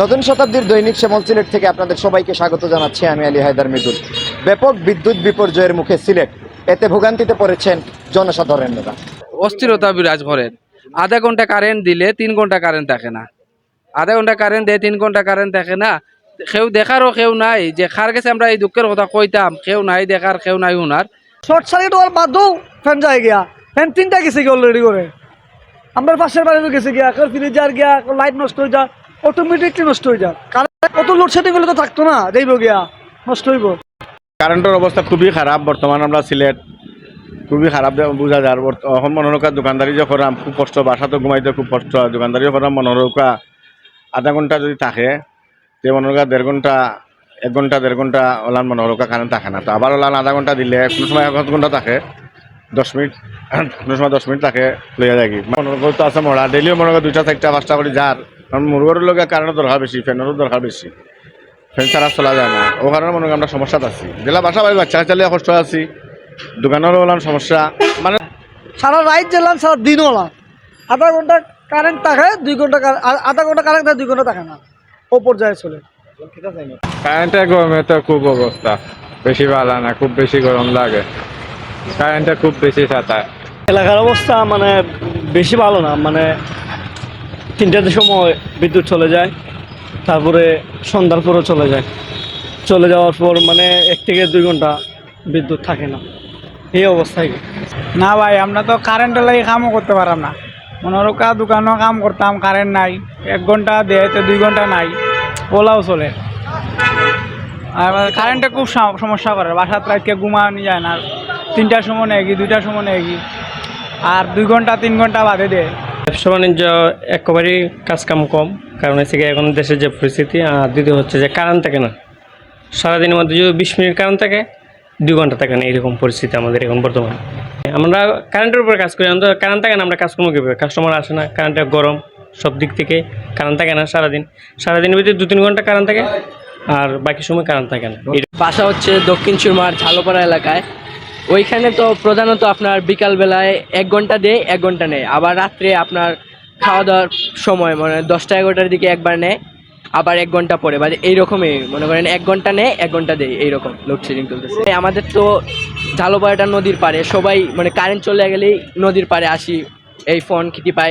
নতুন শতাব্দীর দৈনিক শ্যামল সিলেট থেকে আপনাদের সবাইকে স্বাগত জানাচ্ছি। আমি আলী হায়দার মৃদুল। ব্যাপক বিদ্যুৎ বিপর্যয়ের মুখে সিলেট। এতে ভোগান্তিতে পড়েছেন জনসাধারণরা অস্থিরতা বিরাজ করেন আধা ঘণ্টা কারেন্ট দিলে তিন ঘণ্টা কারেন্ট থাকে না। আধা ঘণ্টা কারেন্ট দেয় তিন ঘণ্টা কারেন্ট থাকে না। কেউ দেখারও কেউ নাই যে খার গেছে আমরা এই দুঃখের কথা কইতাম। কেউ নাই দেখার কেউ নাই উনার শর্ট সার্কিট হওয়ার বাদও ফ্যান যায় গিয়া। ফ্যান তিনটা গেছে গিয়া অলরেডি করে। আমরা পাশের বাড়িতে গেছে গিয়া কেউ ফ্রিজার গিয়া লাইট নষ্ট হয়ে যায় অটোমেটিকলি নষ্ট হয়ে যায়। কারেন্ট কত লোডশেডিং হলে তো থাকতো না যাইব গিয়া, নষ্ট হইব। কারেন্টের অবস্থা খুবই খারাপ, বর্তমান আমরা সিলেট, খুবই খারাপ বোঝা যায়। এখন মনোরকা দোকানদারি যে করাম খুব কষ্ট, বাসাতে ঘুমাইতে খুব কষ্ট। দোকানদারি করাম মনোরকা আধা ঘণ্টা যদি থাকে তে মনোরকা দেড় ঘণ্টা, এক ঘণ্টা, দেড় ঘণ্টা ওলান মনোরকা কারেন্ট থাকে না। তো আবার ওলান আধা ঘণ্টা দিলে, কোনো সময় এক ঘণ্টা থাকে, দশ মিনিট, কোনো সময় দশ মিনিট থাকে, লইয়া যায় কি। মনোরকা তো আছে মরা ডেলিও মনোরকা দুইটা, চারটা, পাঁচটা করে যার। কারণ মুরগের লগে কারেন্টের দরকার বেশি ফ্যানেরও দরকার বেশি। ফ্যান ছাড়া চলা যায় না। ও কারণে মনে আমরা সমস্যাত আছি। জেলা বাসা বাড়ি বাচ্চা চালিয়ে কষ্ট আছি। দোকানেরও ওলাম সমস্যা। মানে সারা রাইট জ্বালান সারা দিনও হলাম। আধা ঘণ্টা কারেন্ট থাকে দুই ঘণ্টা আধা ঘণ্টা কারেন্ট থাকে দুই ঘণ্টা থাকে না। ও পর্যায়ে চলে। কারেন্টের গরমে তো খুব অবস্থা। বেশি ভালো না খুব বেশি গরম লাগে। কারেন্টটা খুব বেশি সাঁতায় এলাকার অবস্থা মানে বেশি ভালো না মানে তিনটার সময় বিদ্যুৎ চলে যায়, তারপরে সন্ধ্যার পরও চলে যায়। চলে যাওয়ার পর মানে এক থেকে দুই ঘণ্টা বিদ্যুৎ থাকে না। এই অবস্থায়। না ভাই, আমরা তো কারেন্টের লাগে কামও করতে পারলাম না। মনোরকা দোকানও কাম করতাম কারেন্ট নাই। এক ঘণ্টা দেয় তো দুই ঘণ্টা নাই। ওলাও চলে। আর কারেন্টে খুব সম- সমস্যা করে। বাসাত রাতকে ঘুমানো যায় না। তিনটার সময় নেয় দুইটার সময় নেয় আর দুই ঘণ্টা, তিন ঘণ্টা বাদে দেয়। ব্যবসা বাণিজ্য একেবারেই কাজকাম কম, কারণ হচ্ছে কি এখন দেশের যে পরিস্থিতি, আর দ্বিতীয় হচ্ছে যে কারেন্ট থাকে না। সারাদিনের মধ্যে যদি বিশ মিনিট কারেন্ট থাকে, দুই ঘণ্টা থাকে না এরকম পরিস্থিতি আমাদের এখন বর্তমানে। আমরা কারেন্টের উপরে কাজ করি আমরা কারেন্ট থাকে না আমরা কাজ কমে কীভাবে কাস্টমার আসে না কারেন্টটা গরম, সব দিক থেকে কারেন্ট থাকে না সারাদিন। সারাদিনের ভিতরে দু তিন ঘণ্টা কারেন্ট থাকে, আর বাকি সময় কারেন্ট থাকে না। বাসা হচ্ছে দক্ষিণ সুরমার ঝালোপাড়া এলাকায়। ওইখানে তো প্রধানত আপনার বিকালবেলায় এক ঘণ্টা দেয়, এক ঘণ্টা নেয়। আবার রাত্রে আপনার খাওয়া দাওয়ার সময় মানে দশটা, এগারোটার দিকে একবার নেয়, আবার এক ঘণ্টা পরে। মানে এইরকমই, মনে করেন এক ঘণ্টা নেয়, এক ঘণ্টা দেয়, এইরকম লোডশেডিং চলতেছে। আমাদের তো ঝালপাড়াটা নদীর পাড়ে, সবাই মানে কারেন্ট চলে গেলেই নদীর পাড়ে আসি, এই ফোন খিটি পাই।